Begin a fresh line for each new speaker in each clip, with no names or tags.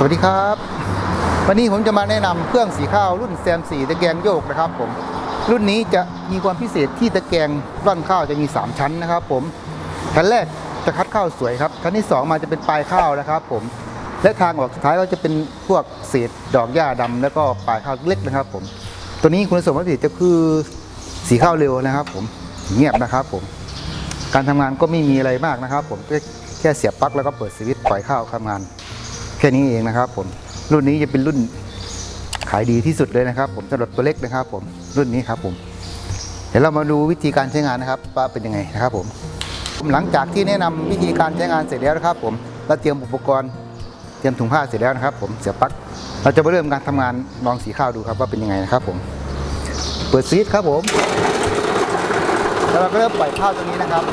สวัสดีครับ วันนี้ผมจะมาแนะนำเครื่องสีข้าวรุ่นแซมสีตะแกรงโยกนะครับผมรุ่นนี้จะมีความพิเศษที่ตะแกรงร่อนข้าวจะมี 3 ชั้นนะครับ ผมชั้นแรกจะคัดข้าวสวยครับชั้นที่ 2 มาจะเป็นปลายข้าวนะครับ ผมและทางออกสุดท้ายก็จะเป็นพวกเศษดอกหญ้าดำแล้วก็ปลายข้าวเล็กนะครับ ผม ตัวนี้คุณสมบัติจะคือสีข้าวเร็วนะครับ ผมเงียบนะครับ ผม การทำงานก็ไม่มีอะไรมากนะครับ ผมแค่แค่เสียบปลั๊กแล้วก็เปิดสวิตช์ปล่อยข้าวทำงาน แค่นี้เองนะครับผมรุ่นนี้จะเป็นรุ่นขายดีที่สุดเลยนะครับ ผมสำหรับตัวเล็กนะครับ ผมรุ่นนี้ครับผมเดี๋ยวเรามาดูวิธีการใช้งานนะครับว่าเป็นยังไงนะครับผมหลังจากที่แนะนำวิธีการใช้งานเสร็จแล้วนะครับ ผมเราเตรียมอุปกรณ์เตรียมถุงผ้าเสร็จแล้วนะครับ ผมเสียบปลั๊กเราจะมาเริ่มการทำงานลองสีข้าวดูครับว่าเป็นยังไงนะครับ ผม เปิดสวิตช์ครับผม แล้วเราก็เริ่มปล่อยข้าวตรงนี้นะครับ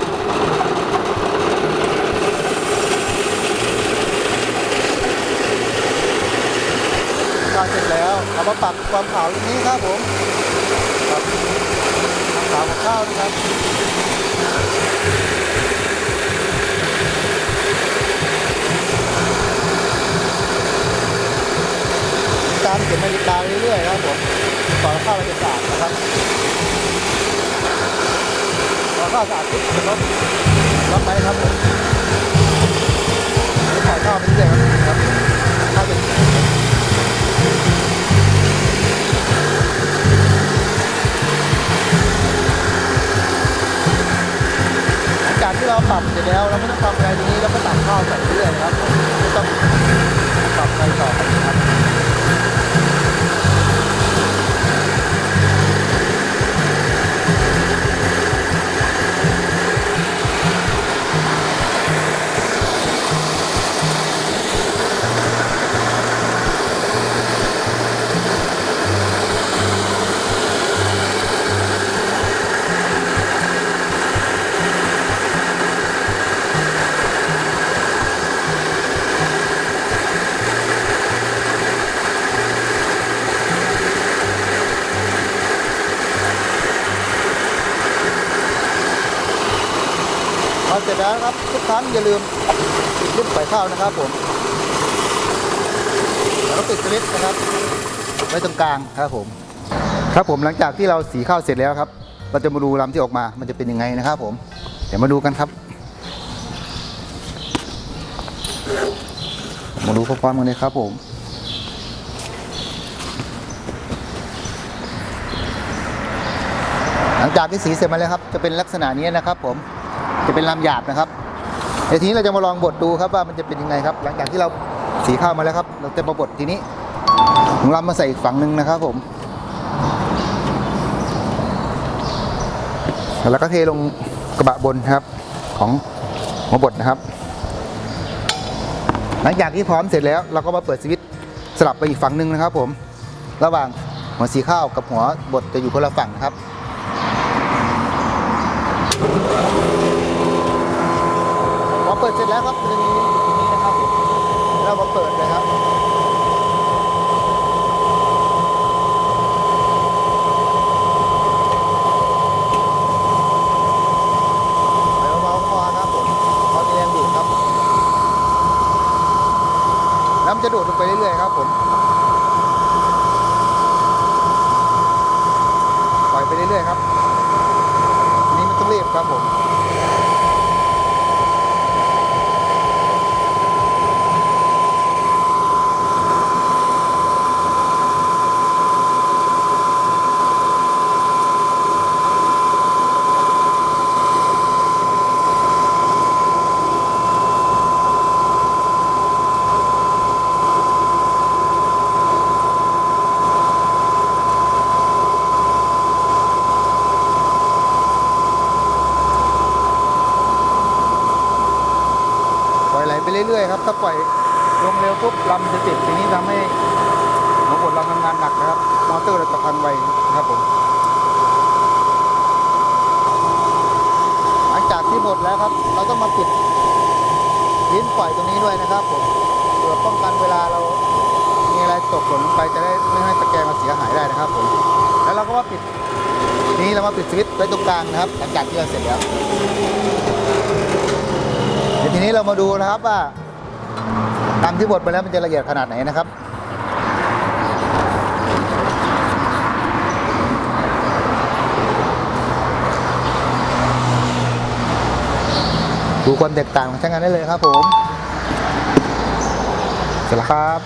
ข้าวเสร็จแล้วเอา มาปรับความขาวตรงนี้ครับผมปรับความขาวของข้าวนะครับการเก็บนาฬิกาเรื่อยๆครับผมก่อนข้าวเราจะสะอาดนะครับพอข้าวสะอาดปุ๊บจะลบล็อกไว้ครับผม ที่เราปรับเสร็จแล้วเราไม่ต้องทำอะไรตรงนี้แล้วก็ตักข้าวใส่เรื่อยครับ ไม่ต้องปรับอะไรต่อไปครับ พอเสร็จแล้วครับ ทุกครั้งอย่าลืมปิดลิฟต์ปล่ข้าวนะครับผมแล้วก็ปิดสวิตช์นะครับไว้ตรงกลางครับผม ครับผมหลังจากที่เราสีข้าวเสร็จแล้วครับ เราจะมาดูลำที่ออกมามันจะเป็นยังไงนะครับผม เดี๋ยวมาดูกันครับ มาดูพร้อมๆกันเลยครับผมหลังจากที่สีเสร็จมาแล้วครับ จะเป็นลักษณะนี้นะครับผม จะเป็นลำหยาบนะครับเดี๋ยวทีนี้เราจะมาลองบดดูครับว่ามันจะเป็นยังไงครับ หลังจากที่เราสีข้าวมาแล้วครับ เราจะมาบดทีนี้ของลำมาใส่อีกฝั่งหนึ่งนะครับผมแล้วก็เทลงกระบะบนครับของหัวบดนะครับ หลังจากที่พร้อมเสร็จแล้วเราก็มาเปิดสวิตช์สลับไปอีกฝั่งหนึ่งนะครับ ผม ระหว่างหัวสีข้าวกับหัวบดจะอยู่คนละฝั่งครับ ปิดเสร็จแล้วครับมันจะมีอยู่ตรงนี้นะครับ เรามาเปิดเลยครับแล้วเบาครับผมเขาจะแรงดูดครับแล้วมันจะดูดลงไปเรื่อยๆครับผมปล่อยไปเรื่อยๆครับอันนี้ไม่ต้องรีบครับผม เรื่อยๆครับถ้าปล่อยลงเร็วปุ๊บลำจะติดทีนี้ทำให้หัวบดเราทำงานหนักนะครับ มอเตอร์เราจะพังไวนะครับผมหลังจากที่หมดแล้วครับ เราต้องมาปิดลิ้นปล่อยตรงนี้ด้วยนะครับผมเพื่อป้องกันเวลาเรามีอะไรตกหล่นลงไปจะได้ไม่ให้ตะแกรงเราเสียหายได้นะครับผมแล้วเราก็มาปิดนี้เรามาปิดสวิตช์ไว้ตรงกลางนะครับหลังจากที่เราเสร็จแล้ว ทีนี้เรามาดูนะครับว่าตามที่บดไปแล้วมันจะละเอียดขนาดไหนนะครับดูความแตกต่างของช่างงานได้เลยครับผม เสร็จแล้วครับ